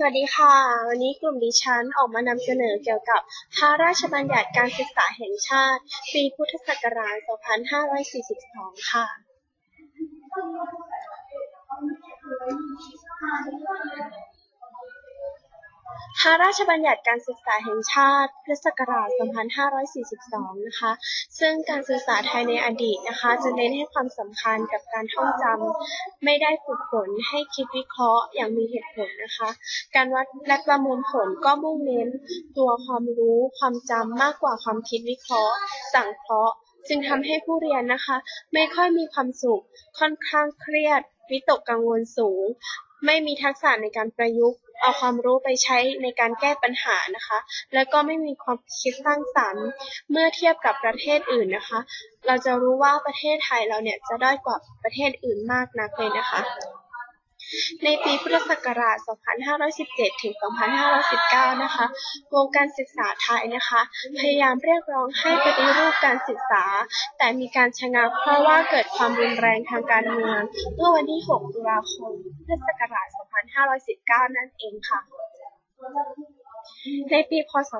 สวัสดีค่ะ วันนี้กลุ่มดิฉันออกมานำเสนอเกี่ยวกับพระราชบัญญัติการศึกษาแห่งชาติ ปีพุทธศักราช 2542 ค่ะ พระราชบัญญัติการศึกษาแห่งชาติพุทธศักราช 2542 นะคะ ซึ่งการศึกษาไทยในอดีตนะคะ จะเน้นให้ความสำคัญกับการท่องจำ ไม่ได้ฝึกฝนให้คิดวิเคราะห์อย่างมีเหตุผลนะคะ การวัดและประมวลผลก็มุ่งเน้นตัวความรู้ความจำมากกว่าความคิดวิเคราะห์ สังเคราะห์ จึงทำให้ผู้เรียนนะคะ ไม่ค่อยมีความสุข ค่อนข้างเครียด วิตกกังวลสูง ไม่มีทักษะในการประยุกต์ เอาความรู้ไปใช้ในการแก้ปัญหานะคะ และก็ไม่มีความคิดสร้างสรรค์ เมื่อเทียบกับประเทศอื่นนะคะ เราจะรู้ว่าประเทศไทยเราเนี่ยจะด้อยกว่าประเทศอื่นมากนักเลยนะคะ ในปีพุทธศักราช 2517 ถึง 2519 นะคะ วงการศึกษาไทยนะคะ พยายามเรียกร้องให้ปฏิรูปการศึกษา แต่มีการชะงักเพราะว่าเกิดความรุนแรงทางการเมืองเมื่อวันที่ 6 ตุลาคม พุทธศักราช 2519 นั่นเองค่ะ ในปีพ.ศ.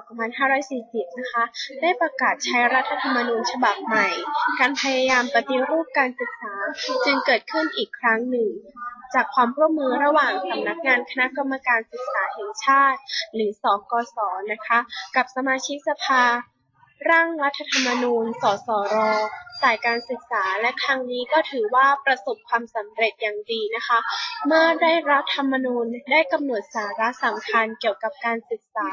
2540 นะคะ ได้ประกาศใช้รัฐธรรมนูญฉบับใหม่ การพยายามปฏิรูปการศึกษาจึงเกิดขึ้นอีกครั้งหนึ่ง จากความร่วมมือระหว่างสำนักงานคณะกรรมการศึกษาแห่งชาติ หรือสกส.นะคะ กับสมาชิกสภา ร่างรัฐธรรมนูญ สสร สายการศึกษา และครั้งนี้ก็ถือว่าประสบความสำเร็จอย่างดีนะคะ เมื่อได้รัฐธรรมนูญได้กำหนดสาระสำคัญเกี่ยวกับการศึกษา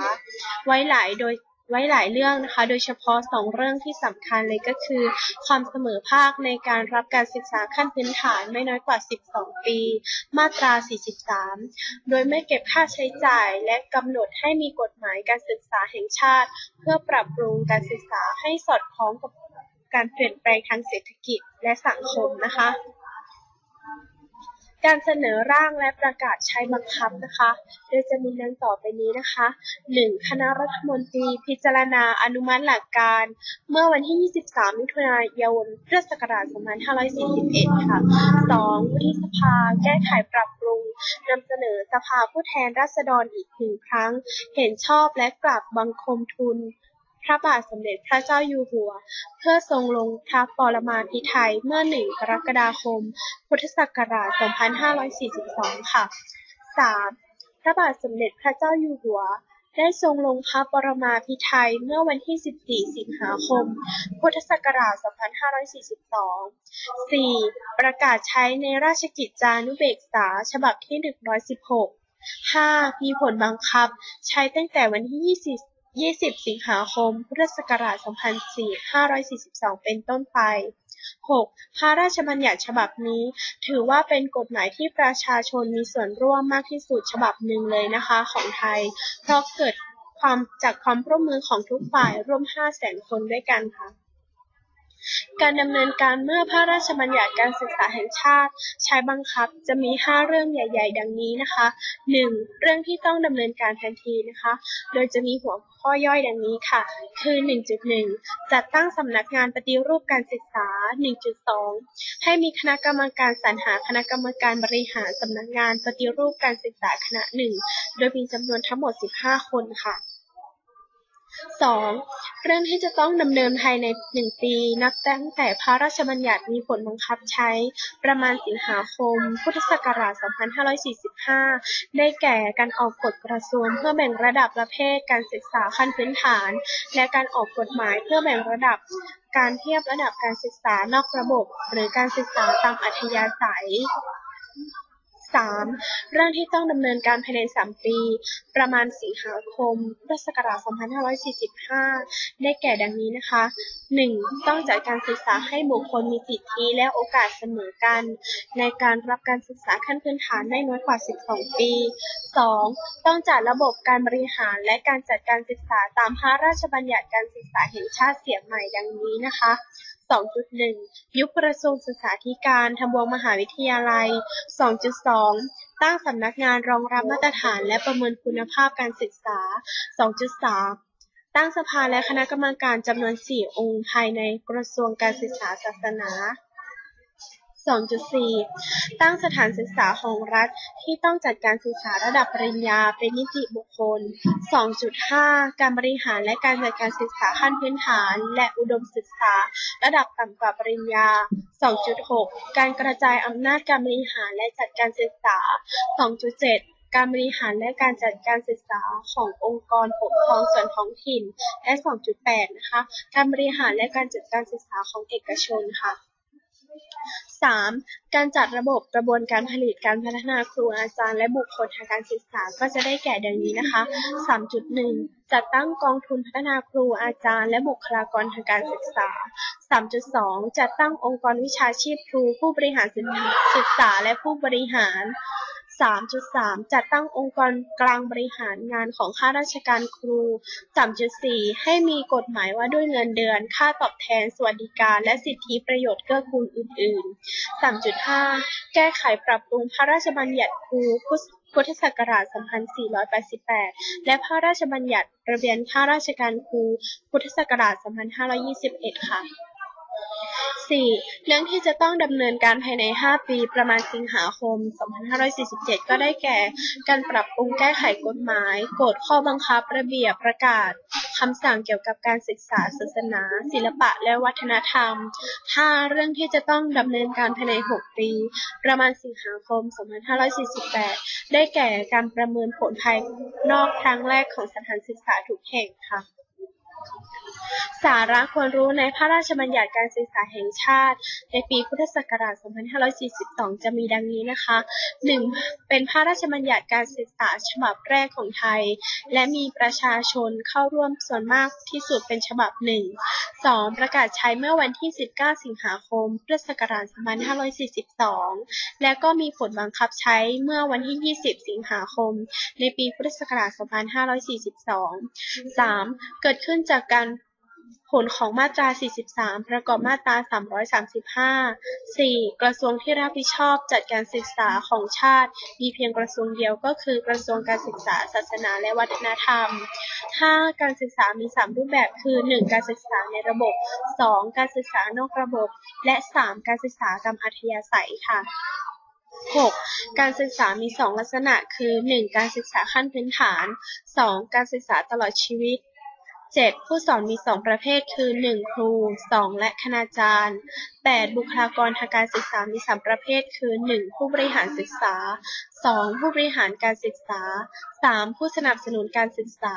ไว้หลายโดย ไว้หลายเรื่องนะคะ โดยเฉพาะสองเรื่องที่สำคัญเลยก็คือ ความเสมอภาคในการรับการศึกษาขั้นพื้นฐานไม่น้อยกว่า 12 ปี มาตรา 43 โดยไม่เก็บค่าใช้จ่ายและกำหนดให้มีกฎหมายการศึกษาแห่งชาติ เพื่อปรับปรุงการศึกษาให้สอดคล้องกับการเปลี่ยนแปลงทางเศรษฐกิจและสังคมนะคะ การเสนอร่างและประกาศใช้บังคับนะคะ โดยจะมีดังต่อไปนี้นะคะ 1. คณะรัฐมนตรีพิจารณาอนุมัติหลักการ เมื่อวันที่ 23 มิถุนายนพุทธศักราช 2541 ค่ะ 2. วุฒิสภาแก้ไขปรับปรุงนำเสนอสภาผู้แทนราษฎรอีกหนึ่งครั้ง เห็นชอบและกราบบังคมทูล พระบาทสมเด็จพระเจ้าอยู่หัว เพื่อทรงลงพระปรมาภิไธยเมื่อ 1 กรกฎาคม พุทธศักราช 2542 ค่ะ 3. พระบาทสมเด็จพระเจ้าอยู่หัวได้ทรงลงพระปรมาภิไธยเมื่อวันที่ 14 สิงหาคม พุทธศักราช 2542 4. ประกาศใช้ในราชกิจจานุเบกษา ฉบับที่ 116 5. มีผลบังคับ ใช้ตั้งแต่วันที่ 20 20 สิงหาคม พุทธศักราช 2542 เป็นต้นไป 6. พระราชบัญญัติฉบับนี้ ถือว่าเป็นกฎหมายที่ประชาชนมีส่วนร่วมมากที่สุดฉบับหนึ่งเลยนะคะของไทย เพราะเกิดความจากความร่วมมือของทุกฝ่ายร่วม 500,000 คนด้วยกันค่ะ การดำเนินการเมื่อพระราชบัญญัติการศึกษาแห่งชาติ ใช้บังคับจะมี 5 เรื่องใหญ่ ๆ ดังนี้นะคะ 1. เรื่องที่ต้องดำเนินการทันทีนะคะ โดยจะมีหัวข้อย่อยดังนี้ค่ะ คือ 1.1 จัดตั้งสำนักงานปฏิรูปการศึกษา 1.2 ให้มีคณะกรรมการสรรหาคณะกรรมการบริหารสำนักงานปฏิรูปการศึกษาคณะหนึ่งโดยมีจำนวนทั้งหมด 15 คนค่ะ 2. เรื่องที่จะต้องดำเนินภายใน 1 ปี นับตั้งแต่พระราชบัญญัติมีผลบังคับใช้ ประมาณสิงหาคม พุทธศักราช 2545 ได้แก่การออกกฎกระทรวงเพื่อแบ่งระดับประเภทการศึกษาขั้นพื้นฐาน และการออกกฎหมายเพื่อแบ่งระดับการเทียบระดับการศึกษานอกระบบ หรือการศึกษาตามอัธยาศัย 3. เรื่องที่ต้องดำเนินการภายใน 3 ปี ประมาณสิงหาคมพุทธศักราช2545 ได้แก่ดังนี้นะคะ 1. ต้องจัดการศึกษาให้บุคคลมีสิทธิและโอกาสเสมอกัน ในการรับการศึกษาขั้นพื้นฐานได้น้อยกว่า 12 ปี 2. ต้องจัดระบบการบริหารและการจัดการศึกษาตามพระราชบัญญัติการศึกษาแห่งชาติเสียใหม่ดังนี้นะคะ 2.1 ยุคกระทรวงศึกษาธิการทบวงมหาวิทยาลัย 2.2 ตั้งสำนักงานรองรับมาตรฐานและประเมินคุณภาพการศึกษา 2.3 ตั้งสภาและคณะกรรมการจำนวน 4 องค์ภายในกระทรวงการศึกษาศาสนา 2.4 ตั้งสถานศึกษาของรัฐที่ต้องจัดการศึกษาระดับปริญญาเป็นนิติบุคคล 2.5 การบริหารและการจัดการศึกษาขั้นพื้นฐาน และอุดมศึกษาระดับต่ำกว่าปริญญา 2.6 การกระจายอำนาจการบริหารและจัดการศึกษา 2.7การบริหารและการจัดการศึกษาขององค์กรปกครองส่วนท้องถิ่น และ 2.8 นะคะ การบริหารและการจัดการศึกษาของเอกชนค่ะ สาม การจัดระบบกระบวนการผลิตการพัฒนาครูอาจารย์และบุคคลทางการศึกษา ก็จะได้แก่ดังนี้นะคะ 3.1 จัดตั้งกองทุนพัฒนาครูอาจารย์ และบุคลากรทางการศึกษา 3.2 จัดตั้งองค์กรวิชาชีพครูผู้บริหารศึกษาและผู้บริหาร 3.3 จัดตั้งองค์กรกลางบริหารงานของข้าราชการครู 3.4 ให้มีกฎหมายว่าด้วยเงินเดือน ค่าตอบแทน สวัสดิการ และสิทธิประโยชน์เกื้อกูลอื่น ๆ 3.5 แก้ไขปรับปรุงพระราชบัญญัติครูพุทธศักราช 2488 และพระราชบัญญัติระเบียนข้าราชการครู พุทธศักราช 2521 ค่ะ 4. เรื่องที่จะต้องดำเนินการภายใน 5 ปีประมาณสิงหาคม 2547 ก็ได้แก่ การปรับปรุงแก้ไขกฎหมาย กฎข้อบังคับ ระเบียบ ประกาศ คำสั่งเกี่ยวกับการศึกษาศาสนา ศิลปะ และวัฒนธรรม 5. เรื่องที่จะต้องดำเนินการภายใน 6 ปี ประมาณสิงหาคม 2548 ได้แก่การประเมินผลภายนอกครั้งแรกของสถานศึกษาทุกแห่งค่ะ สาระควรรู้ในพระราชบัญญัติการศึกษาแห่งชาติ ในปีพุทธศักราช 2542 จะมีดังนี้นะคะ 1. เป็นพระราชบัญญัติการศึกษาฉบับแรกของไทย และมีประชาชนเข้าร่วมส่วนมากที่สุดเป็นฉบับหนึ่ง 2. ประกาศใช้เมื่อวันที่ 19 สิงหาคม พุทธศักราช 2542 และก็มีผลบังคับใช้เมื่อวันที่ 20 สิงหาคม ในปีพุทธศักราช 2542 3. เกิดขึ้นจากการผลของมาตรา 43 ประกอบมาตรา 335 4. กระทรวงที่รับผิดชอบจัดการศึกษาของชาติ มีเพียงกระทรวงเดียวก็คือกระทรวงการศึกษา ศาสนา และวัฒนธรรม 5. การศึกษามี 3 รูปแบบคือ 1. การศึกษาในระบบ 2. การศึกษานอกระบบ และ 3. การศึกษาตามอัธยาศัยค่ะ 6. การศึกษามี 2 ลักษณะ คือ 1. การศึกษาขั้นพื้นฐาน 2. การศึกษาตลอดชีวิต 7. ผู้สอนมี 2 ประเภท คือ 1. ครู 2. และคณาจารย์ 8. บุคลากรทางการศึกษามี 3 ประเภท คือ 1. ผู้บริหารศึกษา 2. ผู้บริหารการศึกษา 3. ผู้สนับสนุนการศึกษา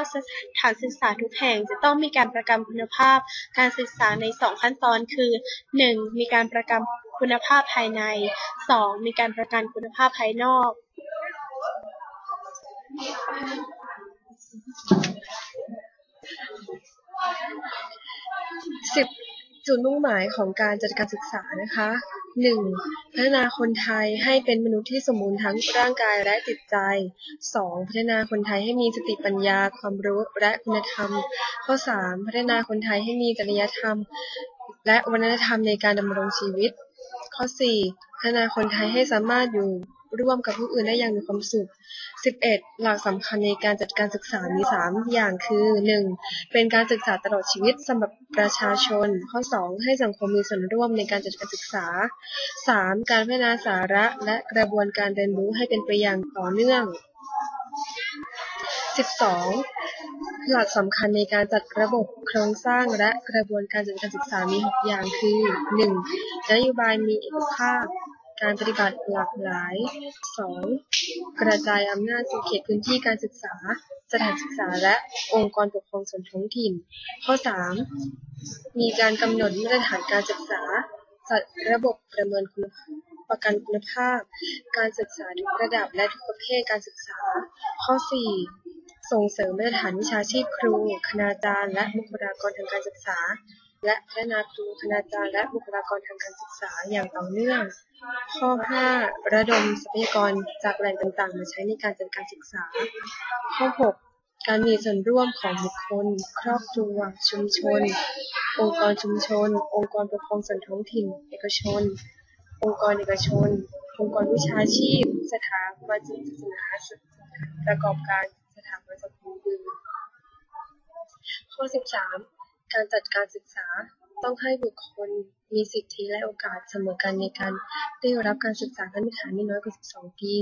9. สถานศึกษาทุกแห่งจะต้องมีการประกันคุณภาพการศึกษาใน 2 ขั้นตอน คือ 1. มีการประกันคุณภาพภายใน 2. มีการประกันคุณภาพภายนอก สิบ จุดมุ่งหมายของการจัดการศึกษานะคะ หนึ่งพัฒนาคนไทยให้เป็นมนุษย์ที่สมบูรณ์ทั้งร่างกายและจิตใจสองพัฒนาคนไทยให้มีสติปัญญา ความรู้และคุณธรรม ข้อสามพัฒนาคนไทยให้มีจริยธรรม และวัฒนธรรมในการดำรงชีวิต ข้อสี่พัฒนาคนไทยให้สามารถอยู่ ร่วมกับผู้อื่นได้อย่างมีความสุข 11. หลักสำคัญในการจัดการศึกษามี 3 อย่างคือ 1. เป็นการศึกษาตลอดชีวิตสำหรับประชาชน ข้อ 2. ให้สังคมมีส่วนร่วมในการจัดการศึกษา 3. การพัฒนาสาระและกระบวนการเรียนรู้ให้เป็นไปอย่างต่อเนื่อง 12. หลักสำคัญในการจัดระบบโครงสร้างและกระบวนการจัดการศึกษามี 6 อย่างคือ 1. นโยบายมีเอกภาพ การปฏิบัติหลากหลาย 2. กระจายอำนาจสู่เขตพื้นที่การศึกษา สถานศึกษาและองค์กรปกครองส่วนท้องถิ่น ข้อ 3. มีการกำหนดมาตรฐานการศึกษาจัดระบบประเมินคุณประกันคุณภาพ การศึกษาทุกระดับและทุกประเภทการศึกษา ข้อ 4. ส่งเสริมมาตรฐานวิชาชีพครู คณาจารย์ และบุคลากรทางการศึกษา และพัฒนาครูคณาจารย์และบุคลากรทางการศึกษาอย่างต่อเนื่อง ข้อ 5. ระดมทรัพยากรจากแหล่งต่างๆ มาใช้ในการจัดการศึกษา ข้อ 6. การมีส่วนร่วมของบุคคล ครอบครัว ชุมชน องค์กรชุมชน องค์กรปกครองส่วนท้องถิ่น เอกชน องค์กรเอกชน องค์กรวิชาชีพ สถาบันศาสนาประกอบการสถาบันสังคมอื่นข้อ 13 การจัดการศึกษาต้องให้บุคคลมีสิทธิและโอกาสเสมอกันในการได้รับการศึกษาขั้นพื้นฐานไม่น้อยกว่า 12 ปี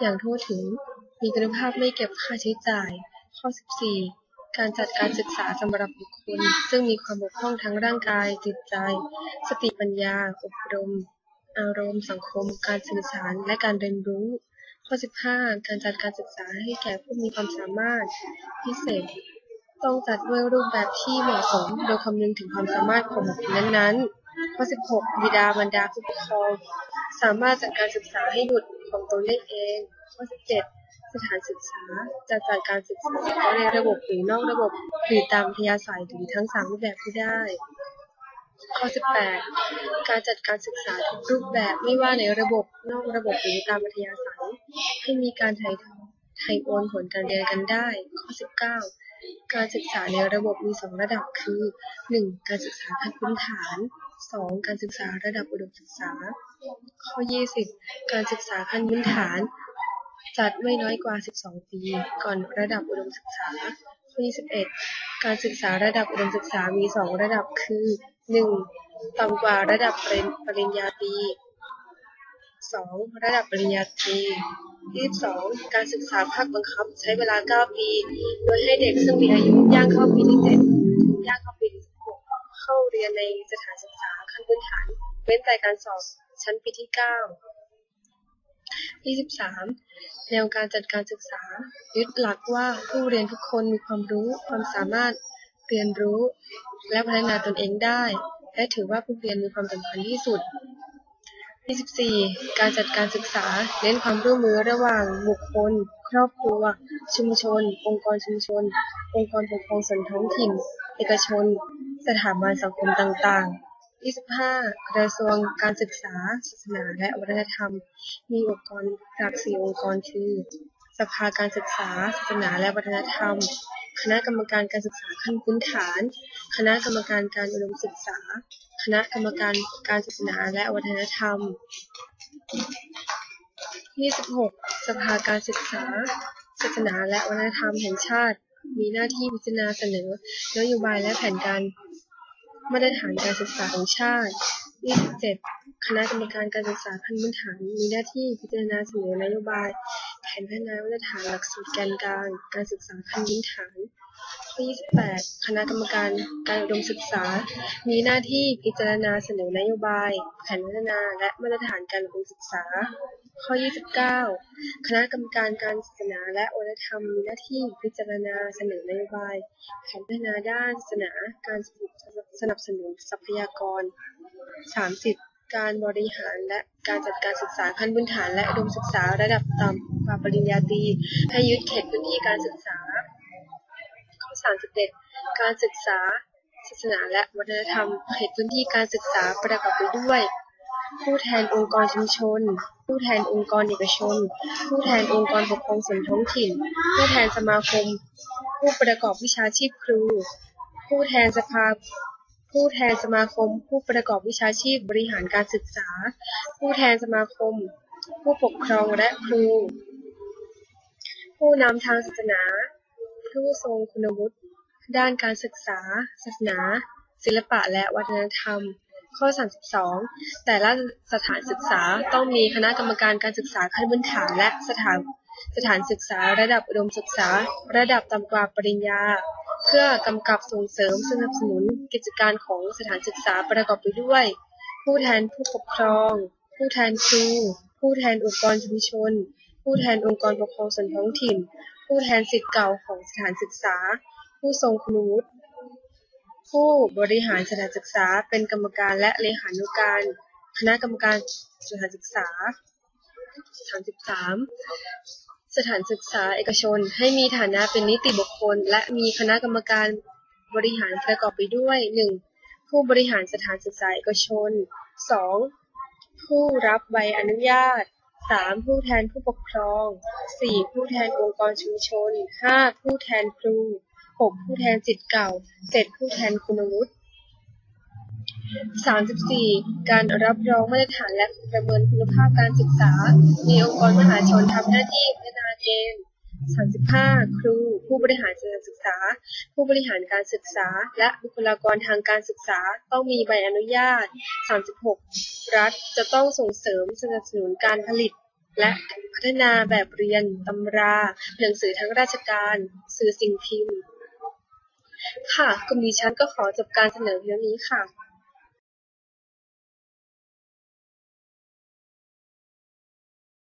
อย่างทั่วถึง มีคุณภาพไม่เก็บค่าใช้จ่าย ข้อ 14 การจัดการศึกษาสำหรับบุคคล ซึ่งมีความบกพร่องทั้งร่างกาย จิตใจ สติปัญญา อบรม อารมณ์ สังคม การสื่อสาร และการเรียนรู้ ข้อ 15 การจัดการศึกษาให้แก่ผู้มีความสามารถพิเศษ ต้องจัดด้วยรูปแบบที่เหมาะสม โดยคำนึงถึงความสามารถของบุคคลนั้นๆข้อ16 บิดาบรรดาผู้ปกครองสามารถจัดการศึกษาให้บุตรของตนได้เอง ข้อ 17 สถานศึกษาจะจัดการศึกษาในระบบหรือนอกระบบหรือตามอัธยาศัยหรือทั้งสามรูปแบบที่ได้ ข้อ 18 การจัดการศึกษาทุกรูปแบบไม่ว่าในระบบนอกระบบหรือตามอัธยาศัยให้มีการถ่ายทอดไทยโอนผลการเรียนกันได้ ข้อ 19 การศึกษาในระบบมี 2 ระดับ คือ 1. การศึกษาขั้นพื้นฐาน 2. การศึกษาระดับอุดมศึกษา ข้อ 20 การศึกษาขั้นพื้นฐาน จัดไม่น้อยกว่า 12 ปี ก่อนระดับอุดมศึกษา ข้อ 21 การศึกษาระดับอุดมศึกษามี 2 ระดับ คือ 1. ต่ำกว่าระดับปริญญาตรี 2. ระดับปริญญาตรี 22 การศึกษาภาคบังคับใช้เวลา 9 ปี โดยให้เด็กซึ่งมีอายุย่างเข้าปีที่7ย่างเข้าปีที่16เข้าเรียนในสถานศึกษาขั้นพื้นฐาน เว้นแต่การสอบชั้นปีที่ 9 23 แนวการจัดการศึกษา ยึดหลักว่าผู้เรียนทุกคนมีความรู้ความสามารถเรียนรู้ และพัฒนาตนเองได้ และถือว่าผู้เรียนมีความสำคัญที่สุด 24 การจัดการศึกษา เน้นความร่วมมือระหว่างบุคคล ครอบครัว ชุมชน องค์กรชุมชน องค์กรปกครองส่วนท้องถิ่น เอกชน สถาบันสังคมต่าง ๆ25กระทรวงการศึกษาศาสนาและวัฒนธรรม มีองค์กรหลักสี่องค์กรคือ สภาการศึกษา ศาสนาและวัฒนธรรม คณะกรรมการการศึกษาขั้นพื้นฐาน คณะกรรมการการอุดมศึกษา คณะกรรมการการศาสนาและวัฒนธรรม 26 สภาการศึกษา ศาสนาและวัฒนธรรมแห่งชาติ มีหน้าที่พิจารณาเสนอนโยบายและแผนการมาตรฐานการศึกษาของชาติ 27 คณะกรรมการการศึกษาขั้นพื้นฐาน มีหน้าที่พิจารณาเสนอนโยบาย ผนพัฒนามาตรฐานหลักสูตรแกนกลาง การศึกษาขั้นพื้นฐานข้อ28 คณะกรรมการการอุดมศึกษา มีหน้าที่พิจารณาเสนอนโยบาย แผนพัฒนาและมาตรฐานการอุดมศึกษา ข้อ 29 คณะกรรมการการศาสนาและวัฒนธรรม มีหน้าที่พิจารณาเสนอนโยบาย แผนพัฒนาด้านศาสนา การสนับสนุนทรัพยากร 30 การบริหารและการจัดการศึกษาขั้นพื้นฐานและอุดมศึกษาระดับต่ำ กว่าปริญญาตรีให้ยึดเขตพื้นที่การศึกษา ข้อ 31 การศึกษาศาสนาและวัฒนธรรมเขตพื้นที่การศึกษาประกอบไปด้วย ผู้แทนองค์กรชุมชน ผู้แทนองค์กรเอกชน ผู้แทนองค์กรปกครองส่วนท้องถิ่น ผู้แทนสมาคม ผู้ประกอบวิชาชีพครู ผู้แทนสภาผู้แทนสมาคม ผู้ประกอบวิชาชีพบริหารการศึกษา ผู้แทนสมาคม ผู้ปกครองและครู ผู้นำทางศาสนา ผู้ทรงคุณวุฒิด้านการศึกษา ศาสนา ศิลปะและวัฒนธรรม ข้อ 32 แต่ละสถานศึกษาต้องมีคณะกรรมการการศึกษาขั้นพื้นฐานและสถานสถานศึกษาระดับอุดมศึกษา ระดับต่ำกว่าปริญญา เพื่อกำกับส่งเสริมสนับสนุนกิจการของสถานศึกษาประกอบไปด้วย ผู้แทนผู้ปกครอง ผู้แทนครู ผู้แทนองค์กรชุมชน ผู้แทนองค์กรปกครองส่วนท้องถิ่น ผู้แทนสิทธิ์เก่าของสถานศึกษา ผู้ทรงคุณวุฒิ ผู้บริหารสถานศึกษา เป็นกรรมการและเลขานุการ คณะกรรมการสถานศึกษา 33 สถานศึกษาเอกชน ให้มีฐานะเป็นนิติบุคคล และมีคณะกรรมการบริหารประกอบไปด้วย 1. ผู้บริหารสถานศึกษาเอกชน 2. ผู้รับใบอนุญาต 3. ผู้แทนผู้ปกครอง 4. ผู้แทนองค์กรชุมชน 5. ผู้แทนครู 6. ผู้แทนจิตเก่า 7. ผู้แทนคุณวุฒิ 34. การรับรองมาตรฐานและประเมินคุณภาพการศึกษา มีองค์กรมหาชนทำหน้าที่พัฒนาเกณฑ์ 35 ครู ผู้บริหารสถานศึกษา ผู้บริหารการศึกษา และบุคลากรทางการศึกษาต้องมีใบอนุญาต 36 รัฐจะต้องส่งเสริมสนับสนุนการผลิต และพัฒนาแบบเรียนตำรา หนังสือทางราชการ สื่อสิ่งพิมพ์ ค่ะกลุ่มดิฉันก็ขอจบการเสนอเพียงนี้ค่ะ